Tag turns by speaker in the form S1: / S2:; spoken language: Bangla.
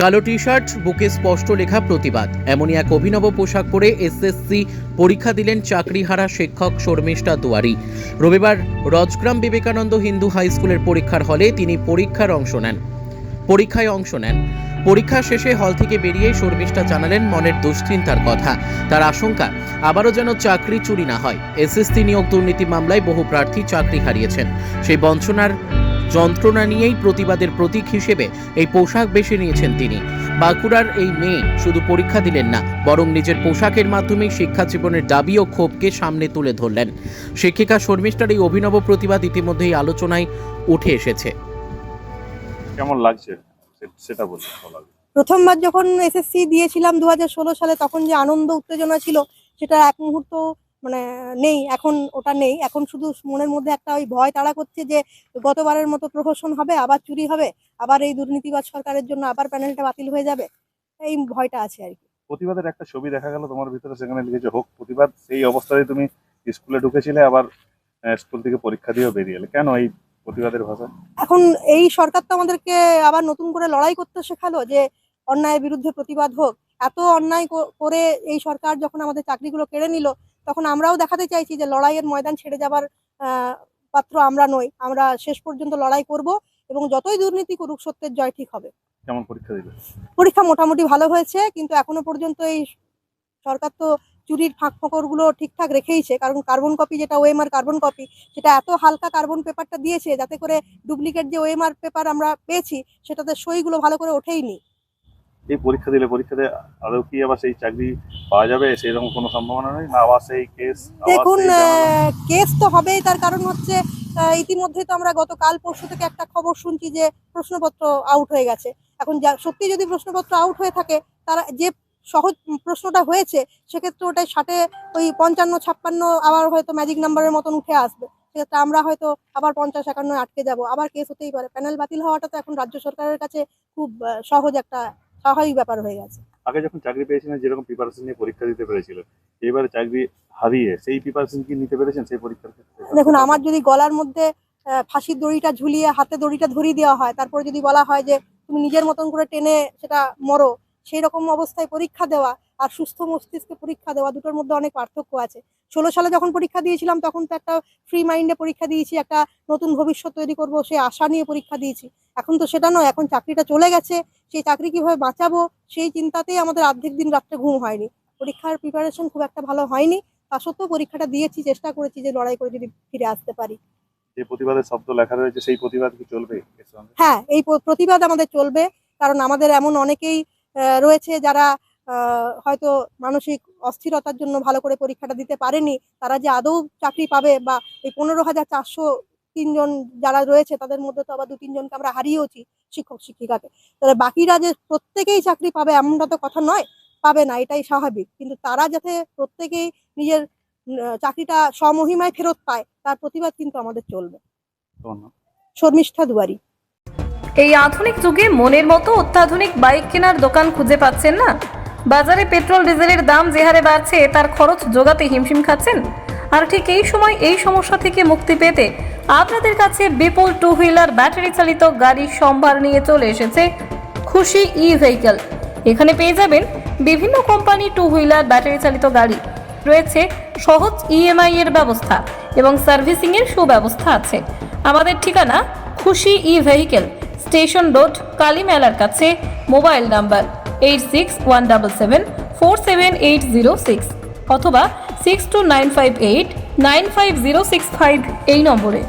S1: কালো টি শার্ট বুকে স্পষ্ট লেখা প্রতিবাদ। এমনই এক অভিনব পোশাক পরে এসএসসি পরীক্ষা দিলেন চাকরিহারা শিক্ষক শর্মিষ্ঠা দুয়ারি। রবিবার রজগ্রাম বিবেকানন্দ হিন্দু হাই স্কুলের পরীক্ষার হলে তিনি পরীক্ষার অংশ নেন। পরীক্ষায় অংশ নেন। পরীক্ষা শেষে হল থেকে বেরিয়ে শর্মিষ্ঠা জানালেন মনের দুশ্চিন্তার কথা। তার আশঙ্কা, আবারও যেন চাকরি চুরি না হয়। এসএসসি নিয়োগ দুর্নীতি মামলায় বহু প্রার্থী চাকরি হারিয়েছেন। সেই বঞ্চনার যন্ত্রণা নিয়েই প্রতিবাদের প্রতীক হিসেবে এই পোশাক বেছে নিয়েছেন তিনি। বাঁকুড়ার এই মেয়ে শুধু পরীক্ষা দিলেন না বরং নিজের পোশাকের মাধ্যমে শিক্ষা জীবনের দাবি ও ক্ষোভকে সামনে তুলে ধরলেন। শিক্ষিকা শর্মিষ্ঠার এই অভিনব প্রতিবাদ ইতিমধ্যেই আলোচনায় উঠে এসেছে।
S2: কেমন লাগছে? সেটা লাগবে।
S3: প্রথমবার যখন এসএসসি দিয়েছিলাম দু হাজার ষোলো সালে তখন যে আনন্দ উত্তেজনা ছিল সেটা এক মুহূর্ত মানে নেই এখন ওটা নেই। এখন শুধু মনের মধ্যে একটা ওই ভয় তাড়া করছে যে গতবারের মতো প্রহসন হবে আবার চুরি হবে আবার এই দুর্নীতিবাজ সরকারের জন্য আবার প্যানেলটা বাতিল হয়ে যাবে। এই ভয়টা আছে আর কি।
S2: প্রতিবাদের একটা ছবি দেখা গেল তোমার ভিতরে সেখানে লিখেছে হোক প্রতিবাদ। সেই অবস্থায় তুমি স্কুলে ঢুকেছিলে আবার স্কুল থেকে পরীক্ষা দিয়েও বেরিয়ে এলে কেন এই প্রতিবাদের ভাষা?
S3: এখন এই সরকার তো আমাদেরকে আবার নতুন করে লড়াই করতে শেখালো যে অন্যায়ের বিরুদ্ধে প্রতিবাদ হোক। এত অন্যায় করে এই সরকার যখন আমাদের চাকরিগুলো কেড়ে নিল তখন আমরাও দেখাতে চাইছি যে লড়াইয়ের ময়দান ছেড়ে যাবার আহ, পাত্র আমরা নই। আমরা শেষ পর্যন্ত লড়াই করব এবং যতই দুর্নীতি করুক সত্যের জয় ঠিক হবে।
S2: কেমন পরীক্ষা দিলে
S3: পরীক্ষা মোটামুটি ভালো হয়েছে কিন্তু এখনও পর্যন্ত এই সরকার তো চুরির ফাঁক ফোকরগুলো ঠিকঠাক রেখেইছে। কারণ কার্বন কপি যেটা ওএমআর কার্বন কপি সেটা এত হালকা কার্বন পেপারটা দিয়েছে যাতে করে ডুপ্লিকেট যে ওএমআর পেপার আমরা পেয়েছি সেটাতে সইগুলো ভালো করে ওঠেইনি
S2: এই পরীক্ষা দিলে পরীক্ষাতে আদৌ কি আবার সেই চাকরি পাওয়া যাবে? সেরকম কোনো সম্ভাবনা নেই? না আবার সেই কেস
S3: দেখুন কেস তো হবেই তার কারণ হচ্ছে ইতিমধ্যে তো আমরা গতকাল পরশু থেকে একটা খবর শুনছি যে প্রশ্নপত্র আউট হয়ে গেছে। এখন যা সত্যি যদি প্রশ্নপত্র আউট হয়ে থাকে তারা যে সহজ প্রশ্নটা হয়েছে সেক্ষেত্রে ওটাই ষাটে ওই পঞ্চান্ন ছাপ্পান্ন আবার হয়তো ম্যাজিক নাম্বারের মতন উঠে আসবে। সেক্ষেত্রে আমরা হয়তো আবার পঞ্চাশ একান্ন আটকে যাব। আবার কেস হতেই পারে। প্যানেল বাতিল হওয়াটা তো এখন রাজ্য সরকারের কাছে খুব সহজ একটা স্বাভাবিক ব্যাপার হয়ে গেছে।
S2: আগে যখন চাকরি পেয়েছিলেন যেরকম প্রিপারেশন নিয়ে পরীক্ষা দিতে পেরেছিলেন এবারে চাকরি হারিয়ে সেই প্রিপারেশন কি নিতে পেরেছেন? সেই পরীক্ষার ক্ষেত্রে
S3: দেখুন আমার যদি গলার মধ্যে ফাঁসির দড়িটা ঝুলিয়ে হাতে দড়িটা ধরিয়ে দেওয়া হয় তারপরে যদি বলা হয় যে তুমি নিজের মতন করে টেনে সেটা মরো সেই রকম অবস্থায় পরীক্ষা দেওয়া আর সুস্থ মস্তিষ্কে পরীক্ষা দেওয়া দুটোর মধ্যে অনেক পার্থক্য আছে। ষোলো সালে যখন পরীক্ষা দিয়েছিলাম তখন তো একটা ফ্রি মাইন্ডে পরীক্ষা দিয়েছি একটা নতুন ভবিষ্যৎ তৈরি করব সেই আশা নিয়ে পরীক্ষা দিয়েছি। এখন তো সেটা নয় এখন চাকরিটা চলে গেছে সেই চাকরি কীভাবে বাঁচাবো সেই চিন্তাতেই আমাদের অর্ধেক দিন রাত্রে ঘুম হয়নি। পরীক্ষার প্রিপারেশন খুব একটা ভালো হয়নি তা সত্ত্বেও পরীক্ষাটা দিয়েছি চেষ্টা করেছি যে লড়াই করে যদি ফিরে আসতে পারি।
S2: যে প্রতিবাদের শব্দ লেখা রয়েছে সেই প্রতিবাদ কি চলবে
S3: হ্যাঁ এই প্রতিবাদ আমাদের চলবে কারণ আমাদের এমন অনেকেই রয়েছে যারা হয়তো মানসিক অস্থিরতার জন্য ভালো করে পরীক্ষাটা দিতে পারেনি তারা যে আদৌ চাকরি পাবে বা এই পনেরো হাজার চারশো তিনজন যারা রয়েছে তাদের মধ্যে তো আবার দু তিনজনকে আমরা হারিয়েওছি শিক্ষক শিক্ষিকাকে। তাহলে বাকিরা যে প্রত্যেকেই চাকরি পাবে এমনটা তো কথা নয় পাবে না এটাই স্বাভাবিক। কিন্তু তারা যাতে প্রত্যেকেই নিজের চাকরিটা স্বমহিমায় ফেরত পায় তার প্রতিবাদ কিন্তু আমাদের চলবে। শর্মিষ্ঠা দুয়ারি।
S4: এই আধুনিক যুগে মনের মতো অত্যাধুনিক বাইক কেনার দোকান খুঁজে পাচ্ছেন না? বাজারে পেট্রোল, ডিজেলের দাম যে হারে বাড়ছে, তার খরচ জোগাতে হিমশিম খাচ্ছেন। আর ঠিক এই সময় এই সমস্যা থেকে মুক্তি পেতে আপনাদের কাছে বিপুল টু হুইলার ব্যাটারি চালিত গাড়ির সম্ভার নিয়ে চলে এসেছে খুশি ই ভেহিকল এখানে পেয়ে যাবেন বিভিন্ন কোম্পানি টু হুইলার ব্যাটারি চালিত গাড়ি। রয়েছে সহজ ইএমআই এর ব্যবস্থা এবং সার্ভিসিং এর সুব্যবস্থা আছে। আমাদের ঠিকানা Khushi E vehicle station road Kali মেলার কাছে, mobile number. Eight six one double seven four seven eight zero six অথবা six two nine five eight nine five zero six five এই নম্বরে।